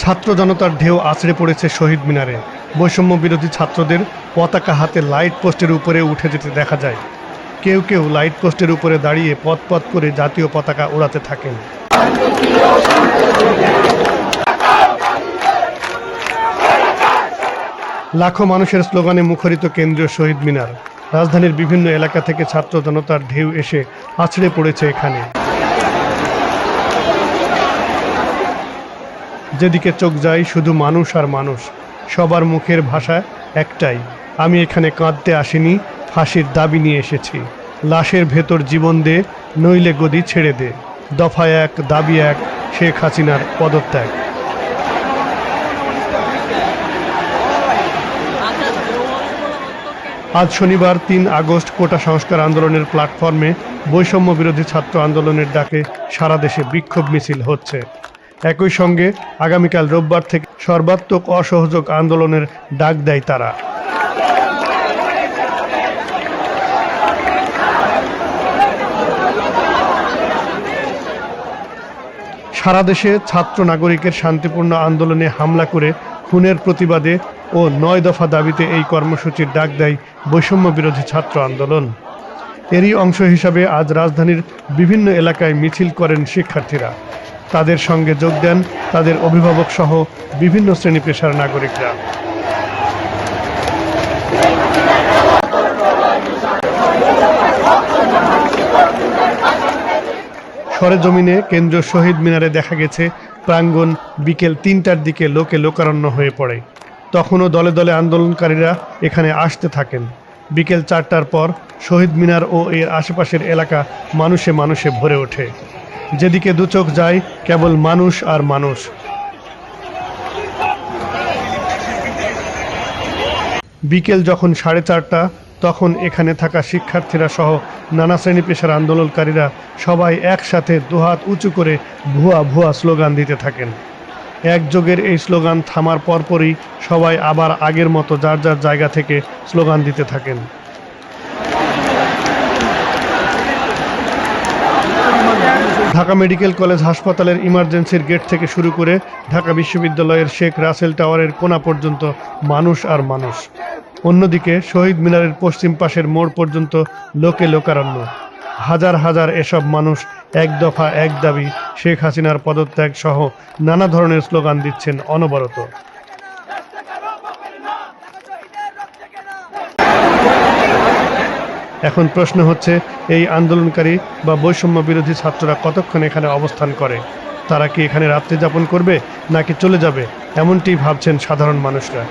ছাত্র জনতার ঢেউ আছড়ে পড়েছে শহীদ মিনারে। বৈষম্য বিরোধী ছাত্রদের পতাকা হাতে লাইট পোস্টের উপরে উঠে যেতে দেখা যায়। কেউ কেউ লাইট পোস্টের উপরে দাঁড়িয়ে পথ পথ করে জাতীয় পতাকা ওড়াতে থাকেন। লাখো মানুষের স্লোগানে মুখরিত কেন্দ্রীয় শহীদ মিনার। রাজধানীর বিভিন্ন এলাকা থেকে ছাত্র জনতার ঢেউ এসে আছড়ে পড়েছে এখানে। যেদিকে চোখ যায় শুধু মানুষ আর মানুষ, সবার মুখের ভাষা একটাই। আমি এখানে কাঁদতে আসিনি, ফাঁসির দাবি নিয়ে এসেছি। লাশের ভেতর জীবন দে, নইলে গদি ছেড়ে দে। দফা এক, দাবি এক, শেখ হাসিনার পদত্যাগ। আজ শনিবার তিন আগস্ট, কোটা সংস্কার আন্দোলনের প্ল্যাটফর্মে বৈষম্য বিরোধী ছাত্র আন্দোলনের ডাকে সারা দেশে বিক্ষোভ মিছিল হচ্ছে। একই সঙ্গে আগামীকাল রোববার থেকে সর্বাত্মক অসহযোগ আন্দোলনের ডাক দেয় তারা। সারা দেশে ছাত্র নাগরিকের শান্তিপূর্ণ আন্দোলনে হামলা করে খুনের প্রতিবাদে ও নয় দফা দাবিতে এই কর্মসূচির ডাক দেয় বৈষম্য বিরোধী ছাত্র আন্দোলন। এরই অংশ হিসাবে আজ রাজধানীর বিভিন্ন এলাকায় মিছিল করেন শিক্ষার্থীরা। তাদের সঙ্গে যোগ দেন তাদের অভিভাবক সহ বিভিন্ন শ্রেণি পেশার নাগরিকরা। সরেজমিনে কেন্দ্রীয় শহীদ মিনারে দেখা গেছে, প্রাঙ্গণ বিকেল তিনটার দিকে লোকে লোকারণ্য হয়ে পড়ে। তখনও দলে দলে আন্দোলনকারীরা এখানে আসতে থাকেন। বিকেল চারটার পর শহীদ মিনার ও এর আশেপাশের এলাকা মানুষে মানুষে ভরে ওঠে। যেদিকে দুচোখ যায়, কেবল মানুষ আর মানুষ। বিকেল যখন সাড়ে চারটা, তখন এখানে থাকা শিক্ষার্থীরা সহ নানা শ্রেণি পেশার আন্দোলনকারীরা সবাই একসাথে দুহাত উঁচু করে ভুয়া ভুয়া স্লোগান দিতে থাকেন। একযোগের এই স্লোগান থামার পরপরই সবাই আবার আগের মতো যার যার জায়গা থেকে স্লোগান দিতে থাকেন। ঢাকা মেডিকেল কলেজ হাসপাতালের ইমার্জেন্সির গেট থেকে শুরু করে ঢাকা বিশ্ববিদ্যালয়ের শেখ রাসেল টাওয়ারের কোনা পর্যন্ত মানুষ আর মানুষ। অন্যদিকে শহীদ মিনারের পশ্চিম পাশের মোড় পর্যন্ত লোকে লোকারণ্য। হাজার হাজার এসব মানুষ এক দফা এক দাবি শেখ হাসিনার পদত্যাগ সহ নানা ধরনের স্লোগান দিচ্ছেন অনবরত। এখন প্রশ্ন হচ্ছে, এই আন্দোলনকারী বা বৈষম্য বিরোধী ছাত্ররা কতক্ষণ এখানে অবস্থান করে? তারা কি এখানে রাত্রি যাপন করবে নাকি চলে যাবে? এমনটি ভাবছেন সাধারণ মানুষরা।